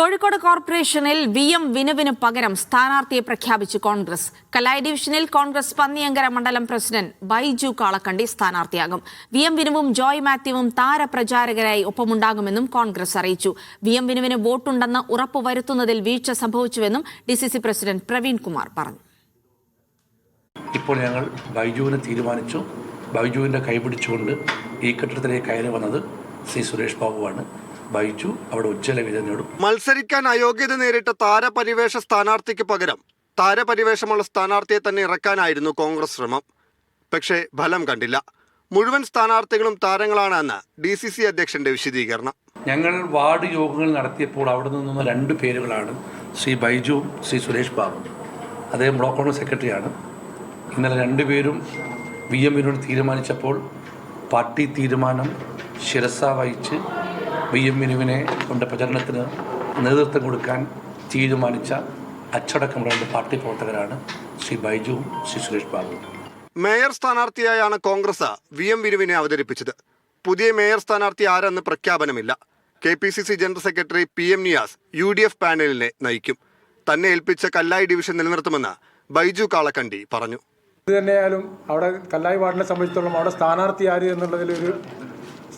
കോഴിക്കോട് കോർപ്പറേഷനിൽ V M വിനുവിന് പകരം സ്ഥാനാർത്ഥിയെ പ്രഖ്യാപിച്ചു കോൺഗ്രസ്. കലായി ഡിവിഷനിൽ കോൺഗ്രസ് പന്നിയങ്കര മണ്ഡലം പ്രസിഡന്റ് ബൈജു കാളക്കണ്ടി സ്ഥാനാർത്ഥിയാകും. വി എം വിനുവും ജോയ് മാത്യുവും താരപ്രചാരകരായി ഒപ്പമുണ്ടാകുമെന്നും കോൺഗ്രസ് അറിയിച്ചു. വി എം വിനുവിന് വോട്ടുണ്ടെന്ന് ഉറപ്പുവരുത്തുന്നതിൽ വീഴ്ച സംഭവിച്ചുവെന്നും D C C president Praveen Kumar പറഞ്ഞു. ഇപ്പോൾ ഞങ്ങൾ ബൈജുവിനെ തീരുമാനിച്ചു. ബൈജുവിന്റെ കൈപിടിച്ചുകൊണ്ട് ഈ കെട്ടിടത്തിലേക്ക് കയറി വന്നത് ശ്രീ സുരേഷ് ബാബുവാണ്. ബൈജു അവിടെ ഉജ്ജ്വല വിജയം നേടും. മത്സരിക്കാൻ അയോഗ്യത നേരിട്ട താരപരിവേഷ സ്ഥാനാർത്ഥിക്ക് പകരം താരപരിവേഷമുള്ള സ്ഥാനാർത്ഥിയെ തന്നെ ഇറക്കാനായിരുന്നു കോൺഗ്രസ് ശ്രമം. പക്ഷേ ഫലം കണ്ടില്ല. മുഴുവൻ സ്ഥാനാർത്ഥികളും താരങ്ങളാണ് എന്ന് ഡി സി സി അധ്യക്ഷന്റെ വിശദീകരണം. ഞങ്ങൾ വാർഡ് യോഗങ്ങൾ നടത്തിയപ്പോൾ അവിടെ നിന്നുള്ള രണ്ട് പേരുകളാണ് ശ്രീ ബൈജുവും ശ്രീ സുരേഷ് ബാബു. അദ്ദേഹം ബ്ലോക്ക് കോൺഗ്രസ് സെക്രട്ടറിയാണ്. ഇന്നലെ രണ്ടുപേരും വി എം വിനോട് തീരുമാനിച്ചപ്പോൾ പാർട്ടി തീരുമാനം ശിരസ വഹിച്ച് വി എം വിനുവിനെ കൊണ്ട് പ്രചരണത്തിന് നേതൃത്വം കൊടുക്കാൻ തീരുമാനിച്ച അച്ചടക്കമുള്ള രണ്ട് പാർട്ടി പ്രവർത്തകരാണ് ശ്രീ ബൈജു ശ്രീ സുരേഷ് ബാബു. മേയർ സ്ഥാനാർത്ഥിയായാണ് കോൺഗ്രസ് വി എം വിനുവിനെ അവതരിപ്പിച്ചത്. പുതിയ മേയർ സ്ഥാനാർത്ഥി ആരെന്ന് പ്രഖ്യാപനമില്ല. K P C C general secretary P M Niyas U D F പാനലിനെ നയിക്കും. തന്നെ ഏൽപ്പിച്ച കല്ലായി ഡിവിഷൻ നിലനിർത്തുമെന്ന് ബൈജു കാളക്കണ്ടി പറഞ്ഞു. ഇത് തന്നെയായാലും അവിടെ കല്ലായി വാർഡിനെ സംബന്ധിച്ചിടത്തോളം അവിടെ സ്ഥാനാർത്ഥി ആര് എന്നുള്ളതിലൊരു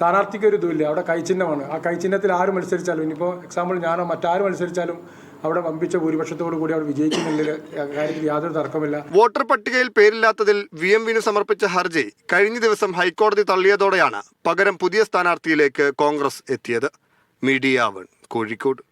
സ്ഥാനാർത്ഥിക്ക് ഒരു ഇതുമില്ല അവിടെ കൈചിഹ്നമാണ്. ആ കൈചിഹ്നത്തിൽ ആര് മത്സരിച്ചാലും ഇനിയിപ്പോൾ എക്സാമ്പിൾ ഞാനോ മറ്റാര് മത്സരിച്ചാലും അവിടെ വമ്പിച്ച ഭൂരിപക്ഷത്തോടു കൂടി അവിടെ വിജയിക്കുന്നില്ല കാര്യത്തിൽ യാതൊരു തർക്കമില്ല വോട്ടർ പട്ടികയിൽ പേരില്ലാത്തതിൽ വി എം വിന് സമർപ്പിച്ച ഹർജി കഴിഞ്ഞ ദിവസം ഹൈക്കോടതി തള്ളിയതോടെയാണ് പകരം പുതിയ സ്ഥാനാർത്ഥിയിലേക്ക് കോൺഗ്രസ് എത്തിയത്. മീഡിയ കോഴിക്കോട്.